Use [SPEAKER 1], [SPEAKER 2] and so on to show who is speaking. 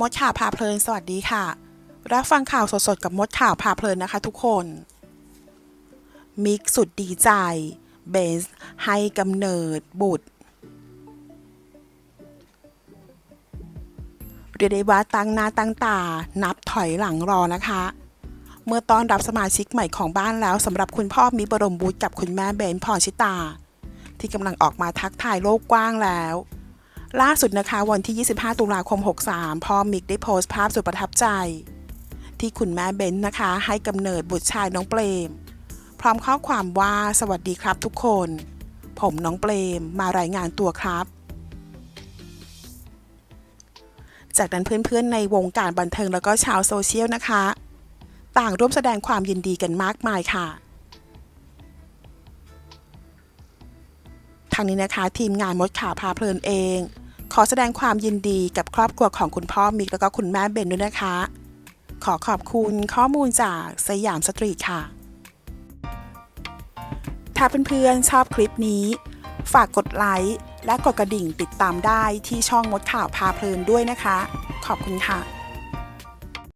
[SPEAKER 1] มดข่าวพาเพลิน สวัสดีค่ะ รับฟังข่าวสดๆ กับมดข่าวพาเพลินนะคะทุกคน มิกสุดดีใจ เบนซ์ให้กำเนิดบุตร เรียกได้ว่าตั้งหน้าตั้งตา นับถอยหลังรอนะคะ เมื่อต้อนรับสมาชิกใหม่ของบ้านแล้วสำหรับคุณพ่อมิบรมบุตรกับคุณแม่เบนพรชิตา ที่กำลังออกมาทักทายโลกกว้างแล้ว ล่าสุดนะคะวันที่ 25 ตุลาคม 63 พ่อมิกได้โพสต์ภาพสุดประทับใจ ที่คุณแม่เบนนะคะ ให้กำเนิดบุตรชายน้องเปรม พร้อมข้อความว่าสวัสดีครับทุกคน ผมน้องเปรมมารายงานตัวครับ จากนั้นเพื่อนๆในวงการบันเทิงแล้วก็ชาวโซเชียลนะคะ ต่างร่วมแสดงความยินดีกันมากมายค่ะทางนี้นะคะ ทีมงานมดข่าวพาเพลินเอง ขอแสดงความยินดีกับครอบครัวของคุณพ่อมิกแล้วก็คุณแม่เบนด้วยนะคะ ขอขอบคุณข้อมูลจากสยามสตรีทค่ะ ถ้าเพื่อนๆชอบคลิปนี้ ฝากกดไลค์และกดกระดิ่งติดตามได้ที่ช่องมดข่าวพาเพลินด้วยนะคะ ขอบคุณค่ะ